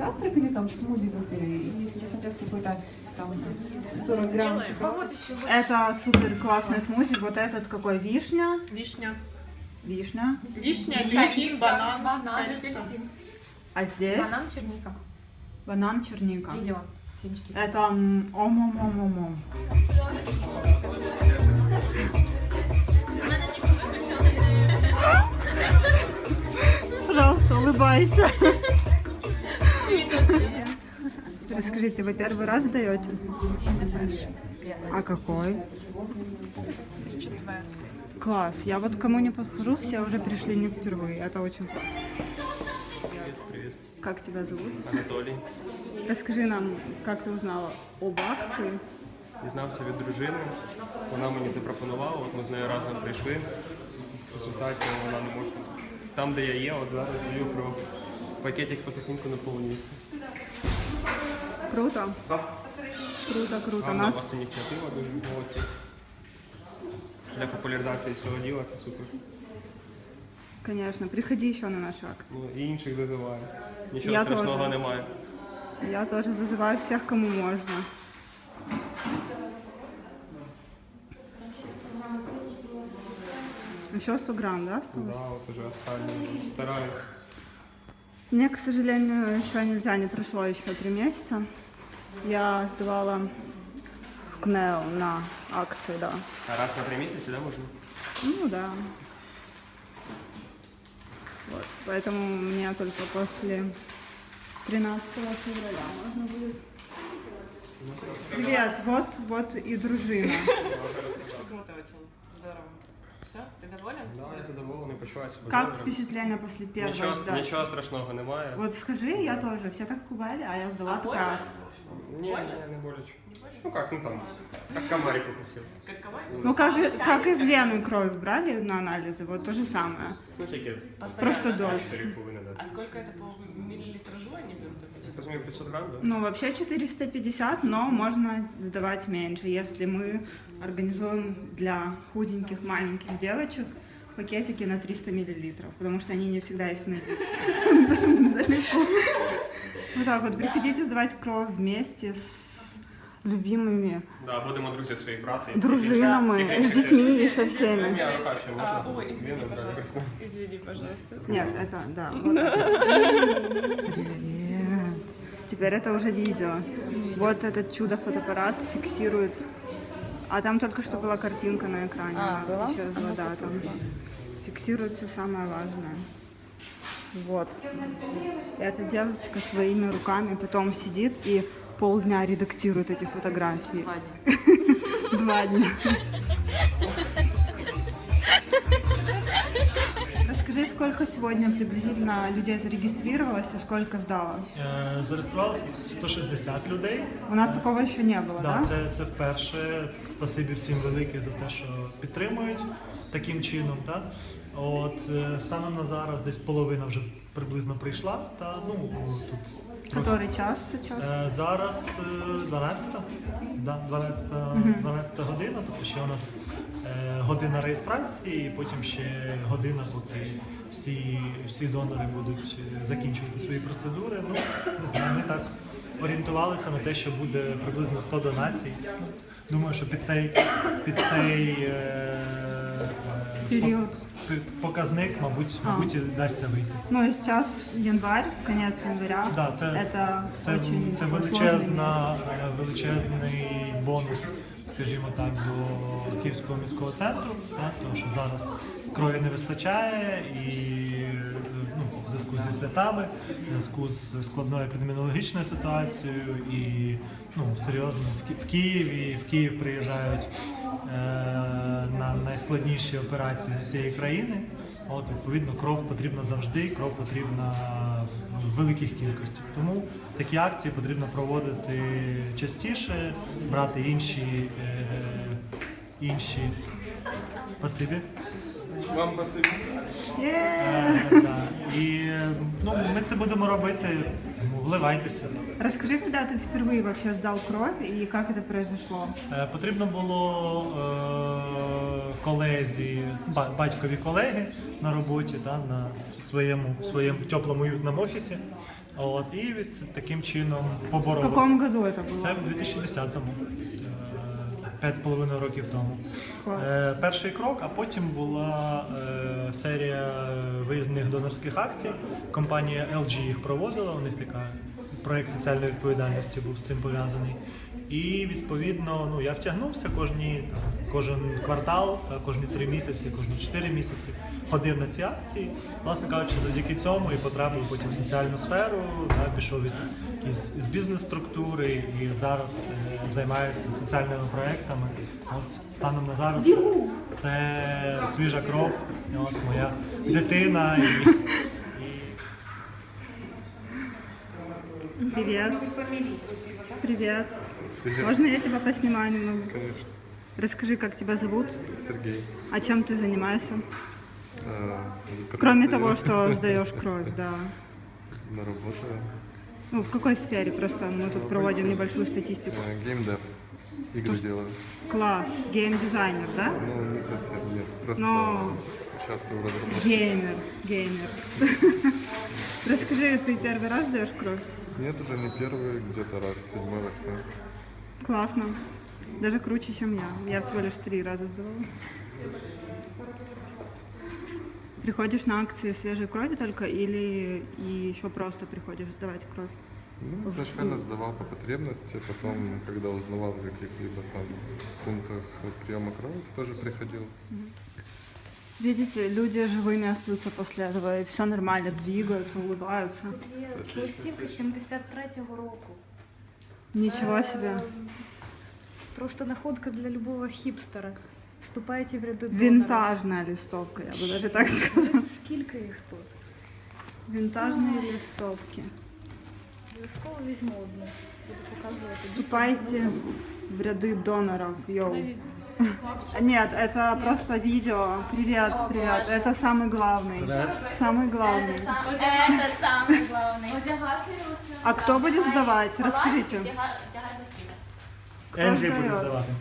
позавтракали, там смузи выпили, и если захотелось какой-то там 40 граммчиков. А вот еще вот Это супер классный смузи. Вот этот какой? Вишня. Вишня. Вишня. Вишня, апельсин, банан. банан, корица. апельсин. А здесь Банан, черника. банан черника. Миллион. Семечки. Это м, ом-ом-ом-ом-ом. Пожалуйста, улыбайся. Расскажите, вы первый раз даете? А какой? Класс. Я вот к кому не подхожу, все уже пришли не впервые. Это очень классно. Привет, Как тебя зовут? Анатолій. Расскажи нам, как ты узнала об акции. Дізнався від дружини. Вона мені запропонувала, от ми з нею разом прийшли. В результаті вона не може. Там, де я є, от зараз даю про пакетик потихеньку наповнюється. Круто. Круто, круто. Гарна у Нас вас ініціатива, дуже молодці. Для популяризації цього діла це супер. Конечно, приходи еще на наш акт. Ну, і інших зазиваю. Нічого Я страшного теж. немає. Я тоже зазываю всех, кому можно. Еще 100 грамм, да, осталось? Да, от уже останнє. Стараюсь. Мне, к сожалению, еще нельзя, не прошло еще три месяца. Я сдавала в КНЕО на акции, да. А раз на три місяці, да, можна? Ну да. Вот, поэтому мне только после 13 февраля можно будет. Привет, вот, вот и дружина. Здорово. Все, ты доволен? Да, я задоволений, почуваюся себе Как добре. впечатление после первой Нічого, сдачи? нічого страшного немає. Вот скажи, я тоже, все так пугали, а я сдала такая. Ні, ні, не боляче. Ну как, ну там, как комарик укусил. Как комар? Ну как, как из вены кровь брали на анализы, вот то же самое. Ну тільки Просто дождь. 4 повинні А дати. сколько это по миллилитражу они берут? Я розумію, 500 грам, да? Ну, вообще 450, но можно сдавать меньше, если мы организуем для худеньких маленьких девочек пакетики на 300 миллилитров, потому что они не всегда есть в наличии. Далеко. Вот так вот, приходите сдавать кровь вместе с любимыми Да, будемо друзі своїх брати. дружинами, с детьми и со всеми. Я рука ще можна. А, ой, извини, Вену брати пожалуйста. просто. Извини, пожалуйста. Нет, это, да. Теперь это уже видео. Вот этот чудо-фотоаппарат фиксирует. А там только что была картинка на экране. А, была? Исчезла, да, там. Фиксирует все самое важное. Вот. И эта девочка своими руками потом сидит и полдня редактирует эти фотографии. Два дня. Расскажи, сколько сегодня приблизительно людей зарегистрировалось и сколько сдало? Е, Зареєструвалося 160 людей. У нас такого еще не было, да? Да, це, це вперше. Спасибі всім велике за те, що підтримують таким чином. Та? От, е, станом на зараз десь половина вже приблизно прийшла. Та, ну, тут трохи. Который час сейчас? Е, Зараз е, 12, да, 12, 12 година, тобто ще у нас е, година реєстрації, і потім ще година, поки всі, всі донори будуть е, закінчувати свої процедури. Ну, не знаю, ми так орієнтувалися на те, що буде приблизно 100 донацій. Думаю, що під цей, під цей е, е, Період. Пок- показник, мабуть, мабуть, і вдасться вийти. Ну и сейчас январь, конец января. Да, це, это це, очень це величезна, е, величезний бонус, скажімо так, до Київського міського центру, так, тому що зараз крові не вистачає і е, ну, в зв'язку зі святами, в зв'язку з складною епідеміологічною ситуацією і ну, серйозно в, Ки- в Києві, в Київ приїжджають на найскладніші операції з усієї країни. От, відповідно, кров потрібна завжди, кров потрібна в великих кількостях. Тому такі акції потрібно проводити частіше, брати інші, е, інші спасибі. Вам спасибо. Є! Е, да. І е, ну, ми це будемо робити Тому вливайтеся. Расскажи, когда ты впервые вообще сдал кровь и как это произошло? Е, Потрібно було е, колезі, ба- батькові колеги на роботі, та, на с- своєму, своєму теплому уютному офісі. От, і від таким чином В поборолися. каком году это было? Це в 2010-му, е, п'ять з половиною років тому. Клас. Е, Перший крок, а потім була е, серія виїзних донорських акцій. Компанія LG їх проводила, у них така проєкт соціальної відповідальності був з цим пов'язаний. І відповідно ну, я втягнувся кожні, там, кожен квартал, та, кожні три місяці, кожні чотири місяці ходив на ці акції. Власне кажучи, завдяки цьому і потрапив потім в соціальну сферу, та, пішов із, із, із бізнес-структури і зараз е, займаюся соціальними проектами. От станом на зараз це свіжа кров, от моя дитина і, і Привет. Привет. Привет. Можно я тебя поснимаю немного? Конечно. Расскажи, как тебя зовут, Сергей. а чем ты занимаешься? А, как Кроме сдаю того, что сдаешь кровь, да. На работу. Ну, в какой сфере? Просто мы тут проводим небольшую статистику. Э, Геймдев. Игры делаю. Класс. Гейм-дизайнер, да? Ну, не совсем, нет. Просто Но- участвую в разработке. Геймер. Геймер. Расскажи, ты первый раз даешь кровь? Нет, уже не первый, где-то раз, седьмой, восьмой. Классно. Даже круче, чем я. Я всего лишь три раза сдавала. Приходишь на акции свежей крови только или и еще просто приходишь сдавать кровь? Ну, изначально сдавал по потребности, потом, когда узнавал о каких-либо там пунктах приема крови, то тоже приходил. Видите, люди живыми остаются после этого, и все нормально, двигаются, улыбаются. Є пластинка 73-го року. Ничего себе. Просто находка для любого хіпстера. Вступайте в ряди донора. Винтажная листовка, я бы даже так сказала. Ось Скільки їх тут? Винтажные листовки. Обов'язково візьму одну. Буду показувати. Вступайте в ряды доноров, йоу. Нет, это просто видео. Привет, привет. Это самый главный. Самый главный. Это самое главное. А кто будет сдавать? Расскажите. Енджі буде здає? здавати.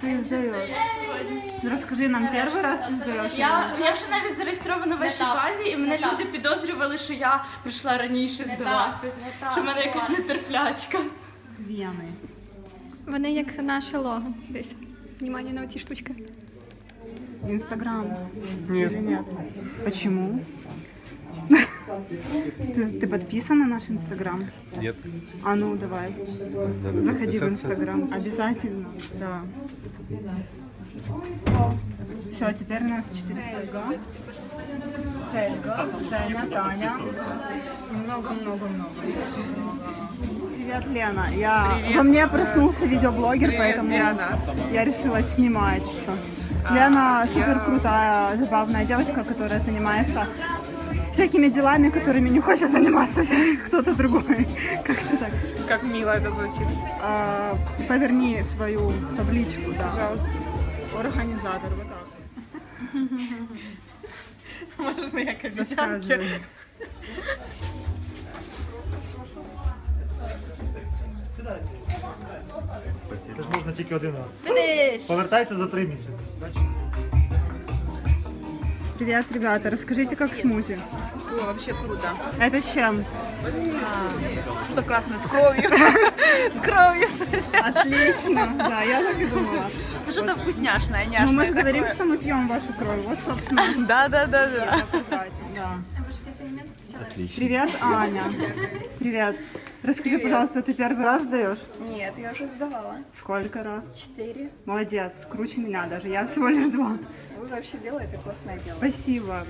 Ты сдаешь. Расскажи нам, первый раз ты сдаешь? Я, я вже навіть зареєстрована в вашій базі, і мене люди підозрювали, що я прийшла раніше здавати. Що в мене якась нетерплячка. Вены. Вони як наше лого. Десь. Внимание на ці штучки. Инстаграм? Нет. Или нет? Почему? Ты, ты подписан на наш Инстаграм? Нет. А ну давай, Надо заходи в записаться. Инстаграм. Обязательно, да. Все, теперь у нас 400 Хельга. Хельга, Женя, Таня. Много-много-много. Привет, Лена. Я... Во мне проснулся видеоблогер, поэтому я решила снимать все. Лена супер крутая, забавная девочка, которая занимается всякими делами, которыми не хочет заниматься кто-то другой. Как-то так. Как мило это звучит. А, поверни свою табличку, да. Пожалуйста. Организатор, вот так. Можно я как Рассказывай. Це ж можна тільки один раз. Повертайся за три місяці. Привет, ребята. Расскажите, как смузи. О, вообще круто. Это с чем? Что-то красное с кровью. С кровью. Отлично. Да, я так и думала. Ну, Что-то вкусняшное, Ну, мы няшное же говорим, такое. что мы пьем вашу кровь. Вот, собственно, Да, да, да, да. да. Привет, Аня. Привет. Расскажи, пожалуйста, ты первый раз даешь? Нет, я уже сдавала. Сколько раз? Четыре. Молодец, круче меня даже. Я всего лишь два. Вы вообще делаете классное дело. Спасибо.